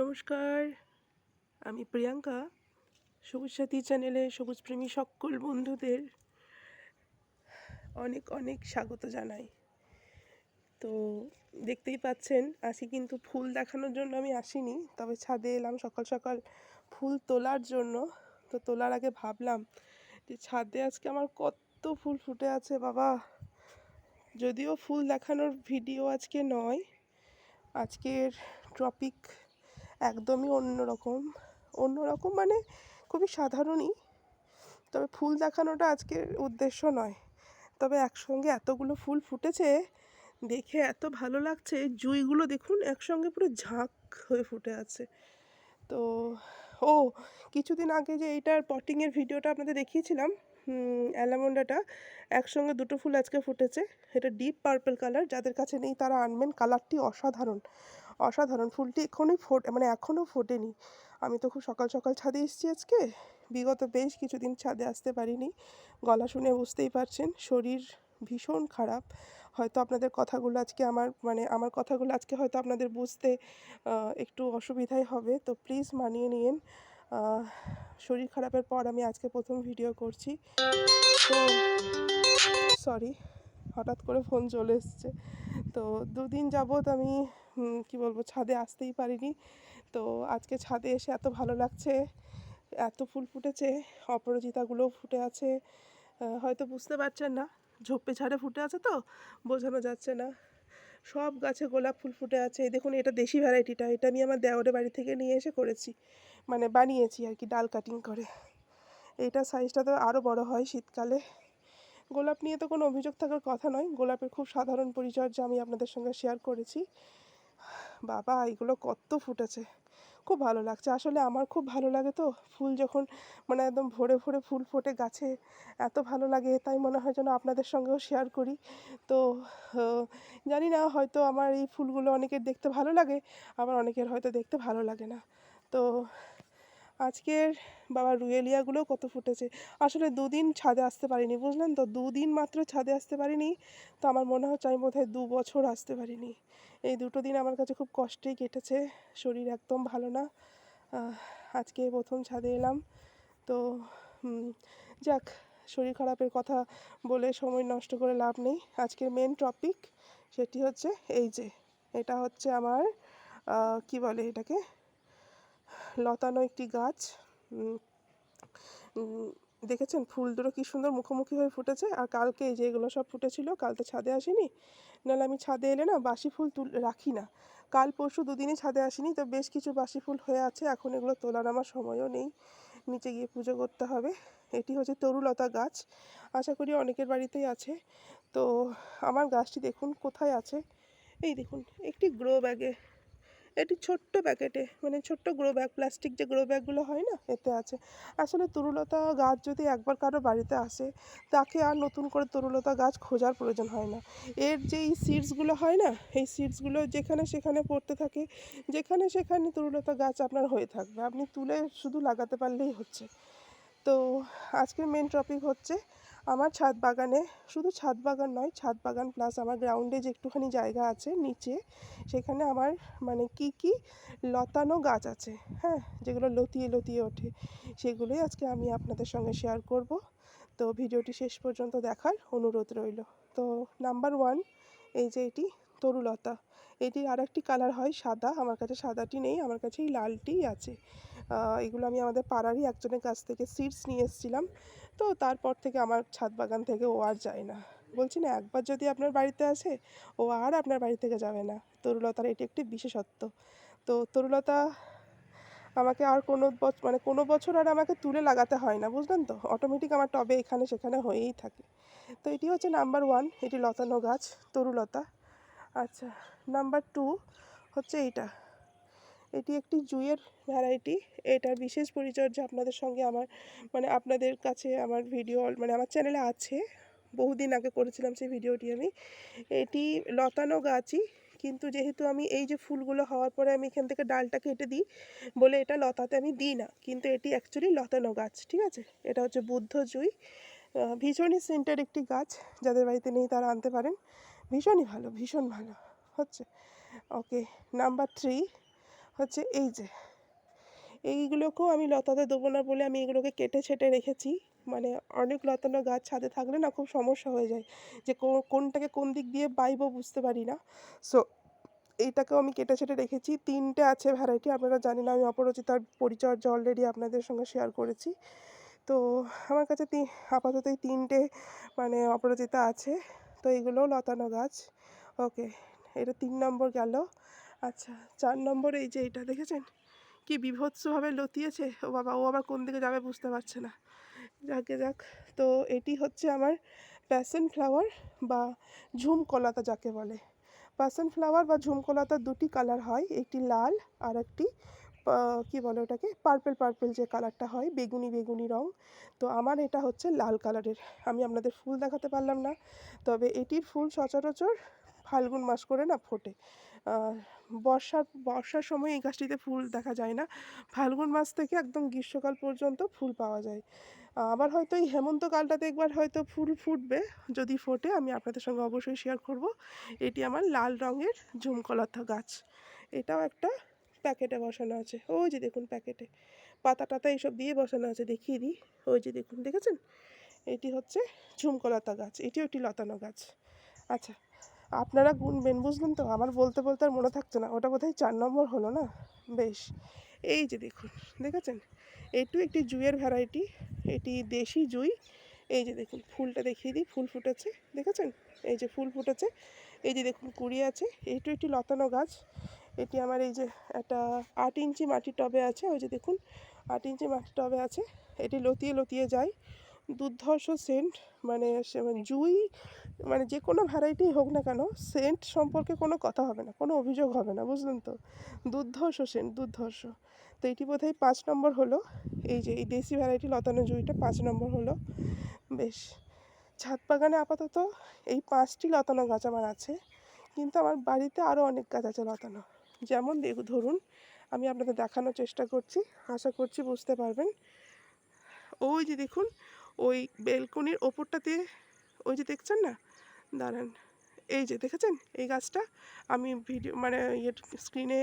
নমস্কার, আমি প্রিয়াঙ্কা, সবুজ সাথী চ্যানেলে সবুজ প্রেমী সকল বন্ধুদের অনেক অনেক স্বাগত জানাই। তো দেখতেই পাচ্ছেন, আজকে কিন্তু ফুল দেখানোর জন্য আমি আসিনি, তবে ছাদে এলাম সকাল সকাল ফুল তোলার জন্য। তো তোলার আগে ভাবলাম যে ছাদে আজকে আমার কত ফুল ফুটে আছে বাবা। যদিও ফুল দেখানোর ভিডিও আজকে নয়, আজকের টপিক একদমই অন্যরকম। অন্যরকম মানে খুবই সাধারণই। তবে ফুল দেখানোটা আজকের উদ্দেশ্য নয়। তবে একসঙ্গে এতগুলো ফুল ফুটেছে, দেখে এত ভালো লাগছে, জুঁইগুলো দেখুন, একসঙ্গে পুরো ঝাঁক হয়ে ফুটে আছে। তো, ও, কিছুদিন আগে যে এইটার পটিংয়ের ভিডিওটা আপনাদের দেখিয়েছিলাম অ্যালামন্ডাটা, একসঙ্গে দুটো ফুল আজকে ফুটেছে। এটা ডিপ পার্পল কালার, যাদের কাছে নেই তারা আনবেন। কালারটি অসাধারণ। অসাধারণ। ফুলটি এখনই ফোট মানে এখনও ফোটেনি। আমি তো খুব সকাল সকাল ছাদে এসেছি আজকে। বিগত বেশ কিছুদিন ছাদে আসতে পারিনি। গলা শুনে বুঝতেই পারছেন, শরীর ভীষণ খারাপ। হয়তো আপনাদের কথাগুলো আজকে আমার মানে আমার কথাগুলো আজকে হয়তো আপনাদের বুঝতে একটু অসুবিধাই হবে। তো প্লিজ মানিয়ে নিন শরীর খারাপের পর আমি আজকে প্রথম ভিডিও করছি। তো, সরি, হঠাৎ করে ফোন চলে এসছে। তো দুদিন যাবৎ আমি কি বলব, ছাদে আসতেই পারিনি। তো আজকে ছাদে এসে এত ভালো লাগছে, এত ফুল ফুটেছে, অপরাজিতাগুলোও ফুটে আছে। হয়তো বুঝতে পারছেন না, ঝোপে ঝাড়ে ফুটে আছে তো, বোঝানো যাচ্ছে না। সব গাছে গোলাপ ফুল ফুটে আছে। দেখুন, এটা দেশি ভ্যারাইটিটা, এটা আমি আমার দেওয়ারের বাড়ি থেকে নিয়ে এসে করেছি। মানে বানিয়েছি আর কি, ডাল কাটিং করে। এইটা সাইজটা তো আরও বড় হয় শীতকালে। গোলাপ নিয়ে তো কোনো অভিযোগ থাকার কথা নয়। গোলাপের খুব সাধারণ পরিচর্যা আমি আপনাদের সঙ্গে শেয়ার করেছি। বাবা, এগুলো কত ফুটেছে। খুব ভালো লাগছে। আসলে আমার খুব ভালো লাগে তো। ফুল যখন মানে একদম ভরে ভরে ফুল ফোটে গাছে, এত ভালো লাগে। তাই মনে হয় যেন আপনাদের সঙ্গেও শেয়ার করি। তো জানি না, হয়তো আমার এই ফুলগুলো অনেকের দেখতে ভালো লাগে, আবার অনেকের হয়তো দেখতে ভালো লাগে না। তো, আজকের বাবা রুয়েলিয়াগুলো কত ফুটেছে। আসলে দুদিন ছাদে আসতে পারিনি, বুঝলেন তো? দুদিন মাত্র ছাদে আসতে পারিনি। তো আমার মনে হচ্ছে আমি বোধহয় দু বছর আসতে পারিনি। এই দুটো দিন আমার কাছে খুব কষ্টেই কেটেছে। শরীর একদম ভালো না। আজকে প্রথম ছাদে এলাম। তো যাক, শরীর খারাপের কথা বলে সময় নষ্ট করে লাভ নেই। আজকের মেন টপিক সেটি হচ্ছে এই যে, এটা হচ্ছে আমার কি বলে এটাকে? লতানো একটি গাছ। দেখেছেন? ফুল দুটো কি সুন্দর মুখোমুখি হয়ে ফুটেছে। আর কালকে এই যে এগুলো সব ফুটেছিল কাল তো ছাদে আসিনি। নাহলে আমি ছাদে এলে না বাসি ফুল তুল, রাখি না। কাল পরশু দুদিনই ছাদে আসিনি, তো বেশ কিছু বাসি ফুল হয়ে আছে, এখন এগুলো তোলার আমার সময়ও নেই। নিচে গিয়ে পুজো করতে হবে। এটি হচ্ছে তরুলতা গাছ, আশা করি অনেকের বাড়িতেই আছে। তো আমার গাছটি দেখুন, কোথায় আছে? এই দেখুন, একটি গ্রো ব্যাগে এটি ছোট্ট প্যাকেটে মানে ছোট্ট গ্রো ব্যাগ প্লাস্টিক যে গ্রো ব্যাগগুলো হয় না, এতে আছে। আসলে তরুলতা গাছ যদি একবার কারও বাড়িতে আসে, তাকে আর নতুন করে তরুলতা গাছ খোঁজার প্রয়োজন হয় না। এর যেই সিডসগুলো হয় না, এই সিডসগুলো যেখানে সেখানে পড়তে থাকে, যেখানে সেখানে তরুলতা গাছ আপনার হয়ে থাকবে। আপনি তুলে শুধু লাগাতে পারলেই হচ্ছে। তো আজকের মেন টপিক হচ্ছে আমার ছাদ বাগানে, শুধু ছাদ বাগান নয়, ছাদ বাগান প্লাস আমার গ্রাউন্ডে যে একটুখানি জায়গা আছে নিচে, সেখানে আমার মানে কি কি লতানো গাছ আছে হ্যাঁ? যেগুলো লতিয়ে লতিয়ে ওঠে, সেগুলোই আজকে আমি আপনাদের সঙ্গে শেয়ার করব। তো ভিডিওটি শেষ পর্যন্ত দেখার অনুরোধ রইল। তো নাম্বার ওয়ান এই যে এটি তরুলতা। এটির আর একটি কালার হয় সাদা। আমার কাছে সাদাটি নেই, আমার কাছে এই লালটিই আছে। এগুলো আমি আমাদের পাড়ারই একজনের কাছ থেকে সিডস নিয়ে এসেছিলাম। তো তারপর থেকে আমার ছাদ বাগান থেকে ও আর যায় না। বলছি, না, একবার যদি আপনার বাড়িতে আসে, ও আর আপনার বাড়ি থেকে যাবে না। তরুলতার এটি একটি বিশেষত্ব। তো তরুলতা আমাকে আর কোনো বছর মানে কোনো বছর আর আমাকে তুলে লাগাতে হয় না, বুঝলেন তো? অটোমেটিক আমার টবে এখানে সেখানে হয়েই থাকে। তো এটি হচ্ছে নাম্বার ওয়ান এটি লতানো গাছ তরুলতা। আচ্ছা নাম্বার টু হচ্ছে এইটা। এটি একটি জুঁইয়ের ভ্যারাইটি এটার বিশেষ পরিচর্যা আপনাদের সঙ্গে আমার মানে আপনাদের কাছে আমার ভিডিও মানে আমার চ্যানেলে আছে। বহুদিন আগে করেছিলাম সেই ভিডিওটি আমি। এটি লতানো গাছই, কিন্তু যেহেতু আমি এই যে ফুলগুলো হওয়ার পরে আমি এখান থেকে ডালটা কেটে দিই বলে এটা লতাতে আমি দিই না, কিন্তু এটি অ্যাকচুয়ালি লতানো গাছ, ঠিক আছে? এটা হচ্ছে বুদ্ধ জুঁই। ভীষণই সেন্টার একটি গাছ, যাদের বাড়িতে নেই তারা আনতে পারেন। ভীষণই ভালো, ভীষণ ভালো। হচ্ছে, ওকে নাম্বার থ্রি হচ্ছে এই যে, এইগুলোকেও আমি লতাতে দেবো না বলে আমি এগুলোকে কেটে ছেটে রেখেছি। মানে অনেক লতানো গাছ ছাদে থাকলে না খুব সমস্যা হয়ে যায় যে কোনটাকে কোন দিক দিয়ে বাইবো বুঝতে পারি না। সো এইটাকেও আমি কেটে ছেটে রেখেছি। তিনটে আছে ভ্যারাইটি আপনারা জানেন আমি অপরাজিতার পরিচর্যা অলরেডি আপনাদের সঙ্গে শেয়ার করেছি। তো আমার কাছে আপাতত এই তিনটে মানে অপরাজিতা আছে। তো এগুলোও লতানো গাছ। ওকে, এটা তিন নম্বর গেল। আচ্ছা চার নম্বর এই যে এটা দেখেছেন? কি বিভৎসভাবে লতিয়েছে। ও বাবা, ও আবার কোন দিকে যাবে বুঝতে পারছে না। যাকে যাক। তো এটি হচ্ছে আমার প্যাশন ফ্লাওয়ার বা ঝুমকলতা যাকে বলে। প্যাশন ফ্লাওয়ার বা ঝুমকলতার দুটি কালার হয়, একটি লাল আর একটি কি বলে ওটাকে? পার্পেল পার্পেল যে কালারটা হয়, বেগুনি বেগুনি রং। তো আমার এটা হচ্ছে লাল কালারের আমি আপনাদের ফুল দেখাতে পারলাম না, তবে এটির ফুল সচরাচর ফাল্গুন মাস করে না ফোটে। বর্ষার বর্ষার সময় এই গাছটিতে ফুল দেখা যায় না। ফাল্গুন মাস থেকে একদম গ্রীষ্মকাল পর্যন্ত ফুল পাওয়া যায়। আবার হয়তো এই হেমন্তকালটাতে একবার হয়তো ফুল ফুটবে, যদি ফোটে আমি আপনাদের সঙ্গে অবশ্যই শেয়ার করব। এটি আমার লাল রঙের ঝুমকলতা গাছ। এটাও একটা প্যাকেটে বসানো আছে। ওই যে দেখুন প্যাকেটে। পাতা টাতা এইসব দিয়ে বসানো আছে, দেখিয়ে দিই। ওই যে দেখুন, দেখেছেন? এটি হচ্ছে ঝুমকলতা গাছ, এটিও একটি লতানো গাছ। আচ্ছা আপনারা গুনবেন, বুঝলেন তো? আমার বলতে বলতে আর মনে থাকছে না। ওটা বোধহয় চার নম্বর হলো না? বেশ, এই যে দেখুন, দেখেছেন? এটু একটি জুঁয়ের ভ্যারাইটি, এটি দেশি জুঁই। এই যে দেখুন, ফুলটা দেখিয়ে দিই, ফুল ফুটেছে, দেখেছেন? এই যে ফুল ফুটেছে, এই যে দেখুন, কুড়ি আছে এইটু একটি লতানো গাছ। এটি আমার এই যে একটা আট ইঞ্চি মাটির টবে আছে, ওই যে দেখুন, আট ইঞ্চি মাটির টবে আছে। এটি লতিয়ে লতিয়ে যায়। দুর্ধর্ষ সেন্ট মানে মানে জুই মানে যে কোনো ভ্যারাইটি হোক না কেন, সেন্ট সম্পর্কে কোনো কথা হবে না, কোনো অভিযোগ হবে না, বুঝলেন তো? দুর্ধর্ষ সেন্ট, দুর্ধর্ষ। তো এটি বোধহয় পাঁচ নম্বর হলো, এই যে এই দেশি ভ্যারাইটি লতানো জুঁইটা পাঁচ নম্বর হলো। বেশ, ছাদ বাগানে আপাতত এই পাঁচটি লতানো গাছ আমার আছে, কিন্তু আমার বাড়িতে আরও অনেক গাছ আছে লতানো। যেমন দেখু ধরুন, আমি আপনাদের দেখানোর চেষ্টা করছি, আশা করছি বুঝতে পারবেন। ওই যে দেখুন, ওই বেলকনির ওপরটাতে, ওই যে দেখছেন না? দাঁড়ান, এই যে দেখেছেন? এই গাছটা আমি ভিডিও মানে ইয়ে স্ক্রিনে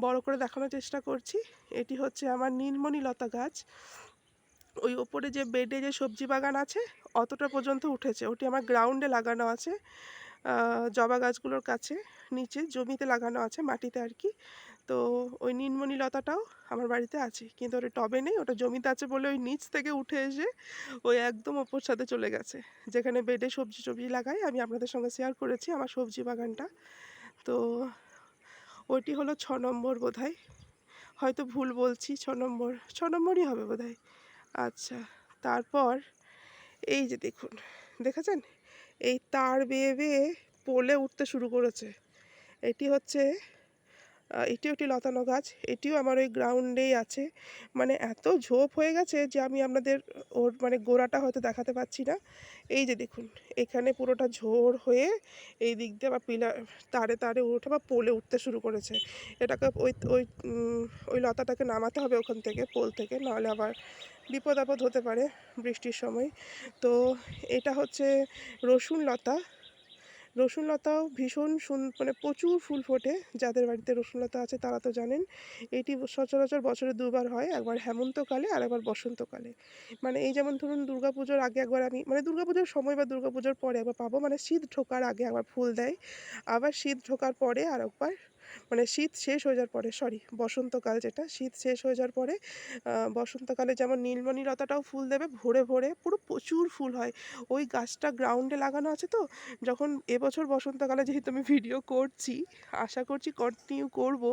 বড় করে দেখানোর চেষ্টা করছি। এটি হচ্ছে আমার নীলমণি লতা গাছ। ওই ওপরে যে বেডে যে সবজি বাগান আছে, অতটা পর্যন্ত উঠেছে। ওটি আমার গ্রাউন্ডে লাগানো আছে। জবা গাছগুলোর কাছে, নিচে জমিতে লাগানো আছে মাটিতে আর কি তো ওই নীলমণি লতাটাও আমার বাড়িতে আছে। কিন্তু ওটা টবে নেই, ওটা জমিতে আছে বলে ওই নিচ থেকে উঠে এসে ওই একদম ওপর সাথে চলে গেছে। যেখানে বেডে সবজি টবজি লাগাই, আমি আপনাদের সঙ্গে শেয়ার করেছি আমার সবজি বাগানটা। তো ওইটি হলো ছ নম্বর বোধ হয়তো ভুল বলছি, ছ নম্বর, ছ নম্বরই হবে বোধহয়। আচ্ছা তারপর এই যে দেখুন, দেখেছেন? এই তার বেয়ে বেয়ে পোলে উঠতে শুরু করেছে। এটি হচ্ছে এটিও একটি লতানো গাছ, এটিও আমার ওই গ্রাউন্ডেই আছে। মানে এত ঝোপ হয়ে গেছে যে আমি আপনাদের ওর মানে গোড়াটা হয়তো দেখাতে পাচ্ছি না। এই যে দেখুন, এখানে পুরোটা ঝোড় হয়ে এই দিক দিয়ে বা পিলার তারে তারে উঠে বা পোলে উঠতে শুরু করেছে। এটাকে ওই ওই ওই লতাটাকে নামাতে হবে ওখান থেকে, পোল থেকে, নাহলে আবার বিপদ আপদ হতে পারে বৃষ্টির সময়। তো এটা হচ্ছে রসুন লতা। রসুন লতাও ভীষণ সুন মানে প্রচুর ফুল ফোটে। যাদের বাড়িতে রসুন লতা আছে তারা তো জানেন, এটি সচরাচর বছরে দুবার হয়, একবার হেমন্তকালে আর একবার বসন্তকালে। মানে এই যেমন ধরুন দুর্গাপুজোর আগে একবার আমি মানে দুর্গাপুজোর সময় বা দুর্গাপুজোর পরে একবার পাবো মানে শীত ঢোকার আগে একবার ফুল দেয়। আবার শীত ঢোকার পরে আর একবার মানে শীত শেষ হয়ে যাওয়ার পরে সরি বসন্তকাল যেটা, শীত শেষ হয়ে যাওয়ার পরে বসন্তকালে যেমন নীলমণি লতাটাও ফুল দেবে, ভরে ভরে পুরো প্রচুর ফুল হয়। ওই গাছটা গ্রাউন্ডে লাগানো আছে তো, যখন এবছর বসন্তকালে যেহেতু আমি ভিডিও করছি, আশা করছি কন্টিনিউ করব,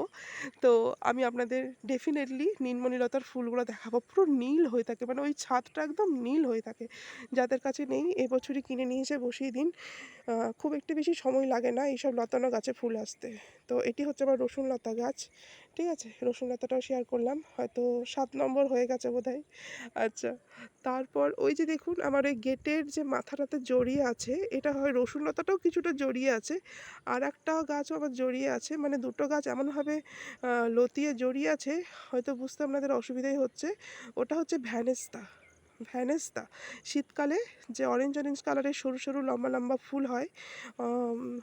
তো আমি আপনাদের ডেফিনেটলি নীলমণিলতার ফুলগুলো দেখাবো। পুরো নীল হয়ে থাকে মানে ওই ছাদটা একদম নীল হয়ে থাকে। যাদের কাছে নেই, এবছরই কিনে নিয়ে এসে বসিয়ে দিন। খুব একটু বেশি সময় লাগে না এইসব লতানো গাছে ফুল আসতে। তো এটি হচ্ছে আমার রসুন লতা গাছ, ঠিক আছে? রসুন লতাটাও শেয়ার করলাম, হয়তো সাত নম্বর হয়ে গেছে বোধহয়। আচ্ছা তারপর ওই যে দেখুন, আমার ওই গেটের যে মাথাটাতে জড়িয়ে আছে, এটা হয় রসুন লতাটাও কিছুটা জড়িয়ে আছে, আর একটা গাছও আবার জড়িয়ে আছে মানে দুটো গাছ এমনভাবে লতিয়ে জড়িয়ে আছে, হয়তো বুঝতে আপনাদের অসুবিধাই হচ্ছে। ওটা হচ্ছে ভ্যানেস্তা। ভ্যানেস্তা শীতকালে যে অরেঞ্জ অরেঞ্জ কালারের সরু সরু লম্বা লম্বা ফুল হয়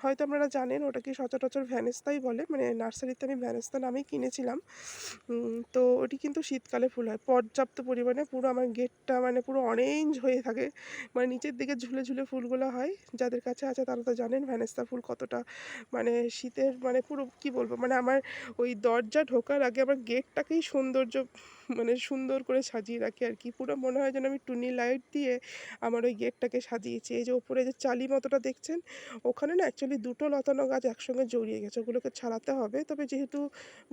হয়তো আপনারা জানেন ওটাকে সচরাচর ভ্যানেস্তাই বলে মানে নার্সারিতে আমি ভ্যানেস্তা নামেই কিনেছিলাম। তো ওটি কিন্তু শীতকালে ফুল হয়। পর্যাপ্ত পরিমাণে পুরো আমার গেটটা মানে পুরো অরেঞ্জ হয়ে থাকে। মানে নিচের দিকে ঝুলে ঝুলে ফুলগুলো হয়। যাদের কাছে আছে তারা তো জানেন ভ্যানেস্তা ফুল কতটা মানে শীতের মানে পুরো কি বলব? মানে আমার ওই দরজা ঢোকার আগে আমার গেটটাকেই সৌন্দর্য মানে সুন্দর করে সাজিয়ে রাখি আর কি। পুরো মনে হয় যেন আমি টুনি লাইট দিয়ে আমার ওই গেটটাকে সাজিয়েছি। এই যে ওপরে যে চালি মতোটা দেখছেন, ওখানে না অ্যাকচুয়ালি দুটো লতানো গাছ একসঙ্গে জড়িয়ে গেছে। ওগুলোকে ছাড়াতে হবে। তবে যেহেতু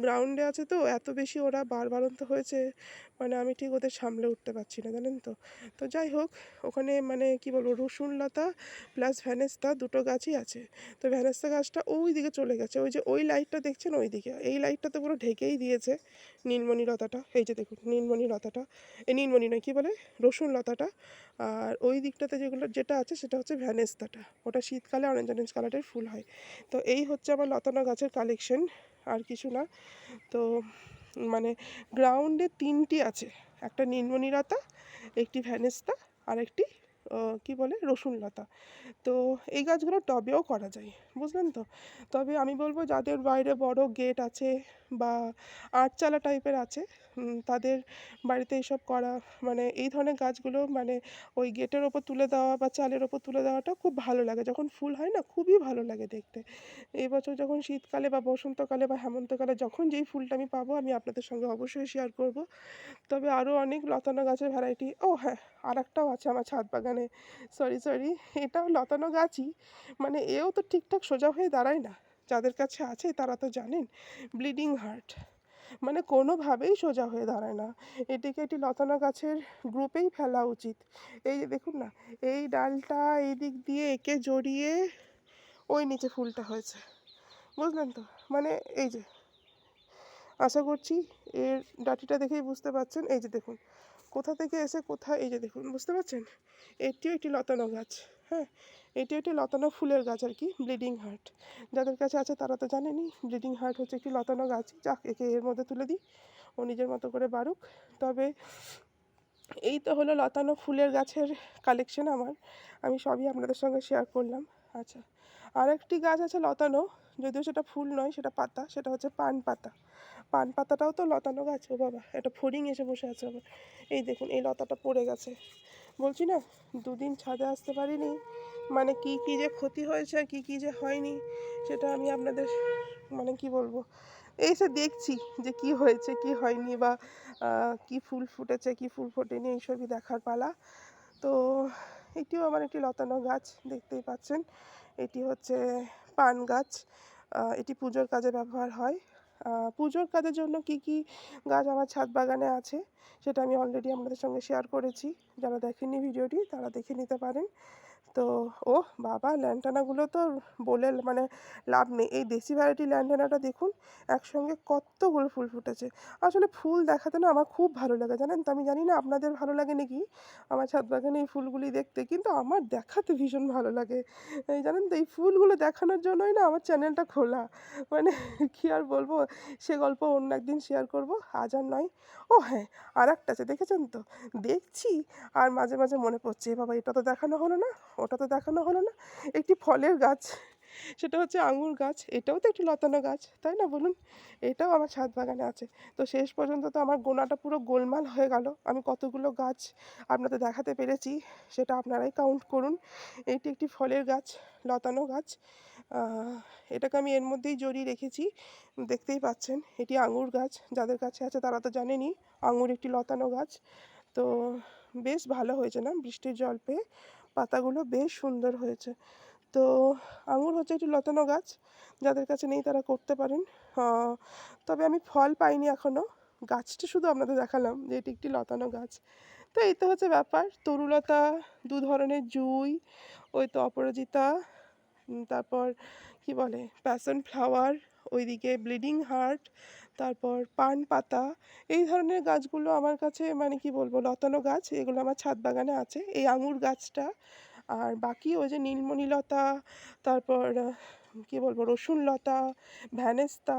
গ্রাউন্ডে আছে তো, এত বেশি ওরা বারবারন্ত হয়েছে মানে আমি ঠিক ওদের সামলে উঠতে পারছি না, জানেন তো? তো যাই হোক, ওখানে মানে কি বলব, রসুন লতা প্লাস ভ্যানেস্তা দুটো গাছই আছে। তো ভ্যানেস্তা গাছটা ওই দিকে চলে গেছে। ওই যে ওই লাইটটা দেখছেন ওই দিকে এই লাইটটা তো পুরো ঢেকেই দিয়েছে নীলমণি লতাটা। এই যে দেখুন নীলমণি লতাটা। এই নীলমণি নয়, কী বলে? রসুন লতাটা। আর ওই দিকটাতে যেগুলো, যেটা আছে সেটা হচ্ছে ভ্যানেস্তাটা। ওটা শীতকালে অরেঞ্জ অরেঞ্জ কালারের ফুল হয়। তো এই হচ্ছে আমার লতানো গাছের কালেকশন আর কিছু না। তো মানে গ্রাউন্ডে তিনটি আছে। একটা নীলমণি লতা, একটি ভ্যানেস্তা, আর একটি কি বলে? রসুন লতা। তো এই গাছগুলো টবেও করা যায়, বুঝলেন তো? তবে আমি বলব, যাদের বাইরে বড় গেট আছে বা আটচালা টাইপের আছে তাদের বাড়িতে এইসব করা মানে এই ধরনের গাছগুলো মানে ওই গেটের ওপর তুলে দেওয়া বা চালের ওপর তুলে দেওয়াটা খুব ভালো লাগে। যখন ফুল হয় না, খুবই ভালো লাগে দেখতে। এই বছর যখন শীতকালে বা বসন্তকালে বা হেমন্তকালে যখন যেই ফুলটা আমি পাবো, আমি আপনাদের সঙ্গে অবশ্যই শেয়ার করব। তবে আরও অনেক লতানো গাছের ভ্যারাইটি ও হ্যাঁ আর একটাও আছে আমার ছাদ বাগানে। সরি সরি এটাও লতানো গাছই মানে এও তো ঠিকঠাক সোজা হয়ে দাঁড়ায় না। যাদের কাছে আছে তারা তো জানেন ব্লিডিং হার্ট মানে কোনোভাবেই সোজা হয়ে দাঁড়ায় না। এটিকে একটি লতানা গাছের গ্রুপেই ফেলা উচিত। এই যে দেখুন না, এই ডালটা এই দিক দিয়ে একে জড়িয়ে ওই নিচে ফুলটা হয়েছে। বুঝলেন তো? মানে এই যে, আশা করছি এর ডাটিটা দেখেই বুঝতে পারছেন। এই যে দেখুন কোথা থেকে এসে কোথায়, এই যে দেখুন, বুঝতে পারছেন? এটিও একটি লতানো গাছ হ্যাঁ? এটি একটি লতানো ফুলের গাছ আর কি, ব্লিডিং হার্ট। যাদের কাছে আছে তারা তো জানেনই, ব্লিডিং হার্ট হচ্ছে একটি লতানো গাছ। যাক, একে এর মধ্যে তুলে দিই, ও নিজের মতো করে বাড়ুক। তবে এই তো হলো লতানো ফুলের গাছের কালেকশন আমার। আমি সবই আপনাদের সঙ্গে শেয়ার করলাম। আচ্ছা। আর একটি গাছ আছে লতানো, যদিও সেটা ফুল নয়, সেটা পাতা, সেটা হচ্ছে পান পাতা। পান পাতাটাও তো লতানো গাছ, ও বাবা একটা ফড়িং এসে বসে আছে আবার। এই দেখুন, এই লতাটা পড়ে গেছে। বলছি না, দুদিন ছাদে আসতে পারিনি মানে কি কি যে ক্ষতি হয়েছে আর কি কি যে হয়নি, সেটা আমি আপনাদের মানে কি বলব এই সে দেখছি যে কি হয়েছে, কি হয়নি বা কি ফুল ফুটেছে, কি ফুল ফোটেনি এইসবই দেখার পালা। তো, এটিও আমার একটি লতানো গাছ, দেখতেই পাচ্ছেন। এটি হচ্ছে পান গাছ। এটি পুজোর কাজে ব্যবহার হয়। পুজোর কাজের জন্য কি কি গাছ আমার ছাদ বাগানে আছে সেটা আমি অলরেডি আপনাদের সঙ্গে শেয়ার করেছি। যারা দেখেননি ভিডিওটি তারা দেখে নিতে পারেন। তো ও বাবা ল্যান্টানাগুলো তো বলে মানে লাভ নেই। এই দেশি ভ্যারাইটি ল্যান্টানাটা দেখুন, একসঙ্গে কতগুলো ফুল ফুটেছে। আসলে ফুল দেখাতে না আমার খুব ভালো লাগে, জানেন তো? আমি জানি না আপনাদের ভালো লাগে নাকি? আমার ছাদ বাগানে এই ফুলগুলি দেখতে, কিন্তু আমার দেখাতে ভীষণ ভালো লাগে। এই জানেন তো, এই ফুলগুলো দেখানোর জন্যই না আমার চ্যানেলটা খোলা। মানে কী আর বলব, সে গল্প অন্য একদিন শেয়ার করব, আজ আর নয়। ও হ্যাঁ আর একটা আছে, দেখেছেন তো? দেখছি, আর মাঝে মাঝে মনে পড়ছে, "এ বাবা, এটা তো দেখানো হলো না, ওটা তো দেখানো হলো না। একটি ফলের গাছ। সেটা হচ্ছে আঙুর গাছ, এটাও তো একটি লতানো গাছ, তাই না বলুন? এটাও আমার ছাদ বাগানে আছে। তো শেষ পর্যন্ত তো আমার গোনাটা পুরো গোলমাল হয়ে গেল। আমি কতগুলো গাছ আপনাদের দেখাতে পেরেছি, সেটা আপনারাই কাউন্ট করুন। এটি একটি ফলের গাছ, লতানো গাছ। এটাকে আমি এর মধ্যেই জড়িয়ে রেখেছি, দেখতেই পাচ্ছেন। এটি আঙুর গাছ, যাদের কাছে আছে তারা তো জানেনি আঙুর একটি লতানো গাছ। তো বেশ ভালো হয়েছে না? বৃষ্টির জল পেয়ে পাতাগুলো বেশ সুন্দর হয়েছে। তো আঙুর হচ্ছে একটি লতানো গাছ, যাদের কাছে নেই তারা করতে পারেন। তবে আমি ফল পাইনি এখনও গাছটি শুধু আপনাদের দেখালাম যে এটি একটি লতানো গাছ। তো এই তো হচ্ছে ব্যাপার। তরুলতা, দু ধরনের জুই, ওই তো অপরাজিতা তারপর কি বলে? প্যাশন ফ্লাওয়ার ওইদিকে ব্লিডিং হার্ট তারপর পান পাতা। এই ধরনের গাছগুলো আমার কাছে মানে কি বলব? লতানো গাছ, এগুলো আমার ছাদ বাগানে আছে। এই আঙুর গাছটা আর বাকি ওই যে নীলমণি লতা তারপর কী বলব রসুন লতা ভ্যানেস্তা,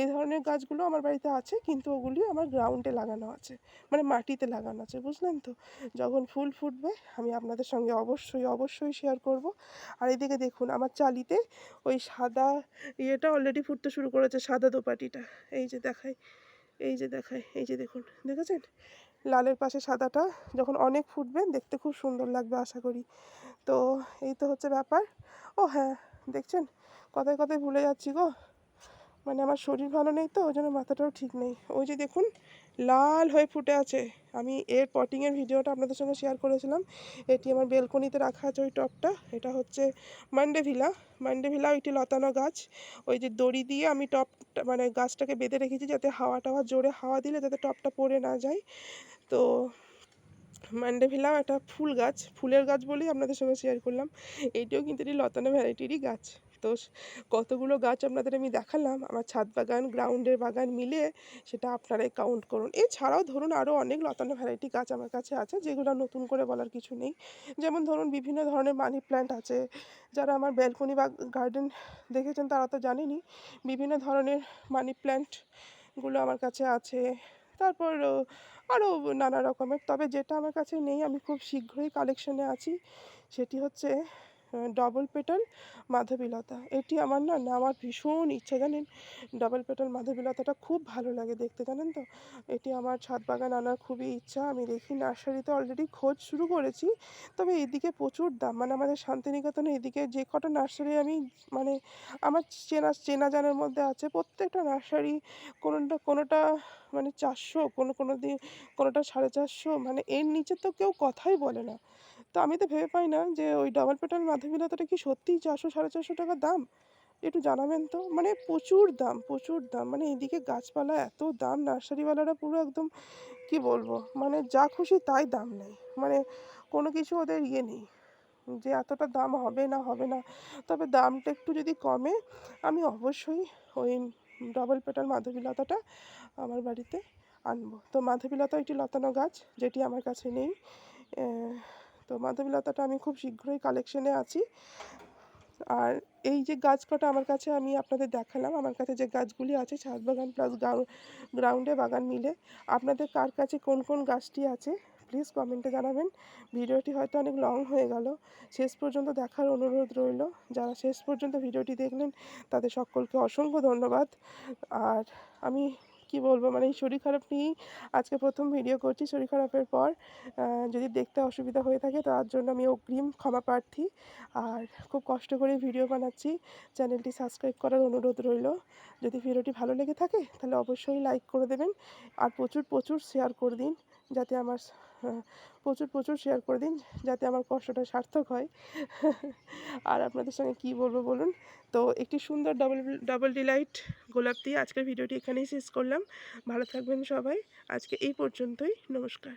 এই ধরনের গাছগুলো আমার বাড়িতে আছে, কিন্তু ওগুলি আমার গ্রাউন্ডে লাগানো আছে মানে মাটিতে লাগানো আছে, বুঝলেন তো? যখন ফুল ফুটবে, আমি আপনাদের সঙ্গে অবশ্যই অবশ্যই শেয়ার করব। আর এদিকে দেখুন, আমার চালিতে ওই সাদা ইয়েটা অলরেডি ফুটতে শুরু করেছে, সাদা দোপাটিটা। এই যে দেখাই, এই যে দেখাই, এই যে দেখুন, দেখেছেন? লালের পাশে সাদাটা যখন অনেক ফুটবে, দেখতে খুব সুন্দর লাগবে আশা করি। তো এই তো হচ্ছে ব্যাপার। ও হ্যাঁ দেখছেন? কথায় কথায় ভুলে যাচ্ছি গো। মানে আমার শরীর ভালো নেই তো ওই জন্য মাথাটাও ঠিক নেই। ওই যে দেখুন, লাল হয়ে ফুটে আছে। আমি এর পটিংয়ের ভিডিওটা আপনাদের সঙ্গে শেয়ার করেছিলাম। এটি আমার বেলকনিতে রাখা আছে ওই টপটা। এটা হচ্ছে মান্ডে ভিলা মান্ডে ভিলা ওইটি লতানো গাছ। ওই যে দড়ি দিয়ে আমি টপটা মানে গাছটাকে বেঁধে রেখেছি যাতে হাওয়া টাওয়া জোরে হাওয়া দিলে যাতে টপটা পড়ে না যায়। তো মান্ডে ভিলাও একটা ফুল গাছ। ফুলের গাছ বলেই আপনাদের সঙ্গে শেয়ার করলাম। এইটিও কিন্তু এটি লতানো ভ্যারাইটিরই গাছ। তো কতগুলো গাছ আপনাদের আমি দেখালাম, আমার ছাদ বাগান, গ্রাউন্ডের বাগান মিলে সেটা আপনারাই কাউন্ট করুন। এছাড়াও ধরুন আরও অনেক লতানো ভ্যারাইটি গাছ আমার কাছে আছে, যেগুলো নতুন করে বলার কিছু নেই। যেমন ধরুন বিভিন্ন ধরনের মানি প্ল্যান্ট আছে, যারা আমার ব্যালকনি বা গার্ডেন দেখেছেন তারা তো জানেনই, বিভিন্ন ধরনের মানি প্ল্যান্টগুলো আমার কাছে আছে। তারপর আরও নানা রকমের, তবে যেটা আমার কাছে নেই, আমি খুব শীঘ্রই কালেকশনে আছি, সেটি হচ্ছে ডবল পেটাল মাধবীলতা এটি আমার না না, আমার ভীষণ ইচ্ছা, জানেন? ডবল পেটাল মাধবীলতাটা খুব ভালো লাগে দেখতে, জানেন তো? এটি আমার ছাদ বাগান আনার খুবই ইচ্ছা। আমি দেখি নার্সারিতে অলরেডি খোঁজ শুরু করেছি। তবে এদিকে প্রচুর দাম। মানে আমাদের শান্তিনিকেতনে এদিকে যে কটা নার্সারি আমি মানে আমার চেনা চেনা জানার মধ্যে আছে, প্রত্যেকটা নার্সারি কোনোটা কোনোটা মানে চারশো, কোনো কোনো দিন কোনোটা সাড়ে চারশো। মানে এর নিচে তো কেউ কথাই বলে না। তো আমি তো ভেবে পাই না যে ওই ডাবল পেটাল মাধবীলতাটা কি সত্যিই চারশো, সাড়ে চারশো টাকা দাম? একটু জানাবেন তো। মানে প্রচুর দাম প্রচুর দাম। মানে এদিকে গাছপালা এত দাম, নার্সারিওয়ালারা পুরো একদম কি বলব? মানে যা খুশি তাই দাম নেয়। মানে কোনো কিছু ওদের ইয়ে নেই যে এতটা দাম হবে না হবে না। তবে দামটা একটু যদি কমে, আমি অবশ্যই ওই ডবল পেটাল মাধবীলতাটা আমার বাড়িতে আনব। তো মাধবীলতা একটি লতানো গাছ, যেটি আমার কাছে নেই। তো মাধবীলতাটা আমি খুব শীঘ্রই কালেকশনে আছি। আর এই যে গাছ কটা আমার কাছে আমি আপনাদের দেখালাম, আমার কাছে যে গাছগুলি আছে, ছাদ বাগান প্লাস গ্রাউন্ডে বাগান মিলে, আপনাদের কার কাছে কোন কোন গাছটি আছে প্লিজ কমেন্টে জানাবেন। ভিডিওটি হয়তো অনেক লং হয়ে গেল। শেষ পর্যন্ত দেখার অনুরোধ রইল। যারা শেষ পর্যন্ত ভিডিওটি দেখলেন, তাদের সকলকে অসংখ্য ধন্যবাদ। আর আমি কি বলব? মানে শরীর খারাপ নিয়েই আজকে প্রথম ভিডিও করছি শরীর খারাপের পর। যদি দেখতে অসুবিধা হয়ে থাকে তার জন্য আমি অগ্রিম ক্ষমা প্রার্থী। আর খুব কষ্ট করে ভিডিও বানাচ্ছি। চ্যানেলটি সাবস্ক্রাইব করার অনুরোধ রইল। যদি ভিডিওটি ভালো লেগে থাকে তাহলে অবশ্যই লাইক করে দেবেন। আর প্রচুর প্রচুর শেয়ার করে দিন। যাতে আমার প্রচুর প্রচুর শেয়ার করে দিন যাতে আমার কষ্টটা সার্থক হয়। আর আপনাদের সঙ্গে কি বলব বলুন? তো একটি সুন্দর ডাবল ডাবল ডিলাইট গোলাপ দিয়ে আজকের ভিডিওটি এখানেই শেষ করলাম। ভালো থাকবেন সবাই। আজকে এই পর্যন্তই। নমস্কার।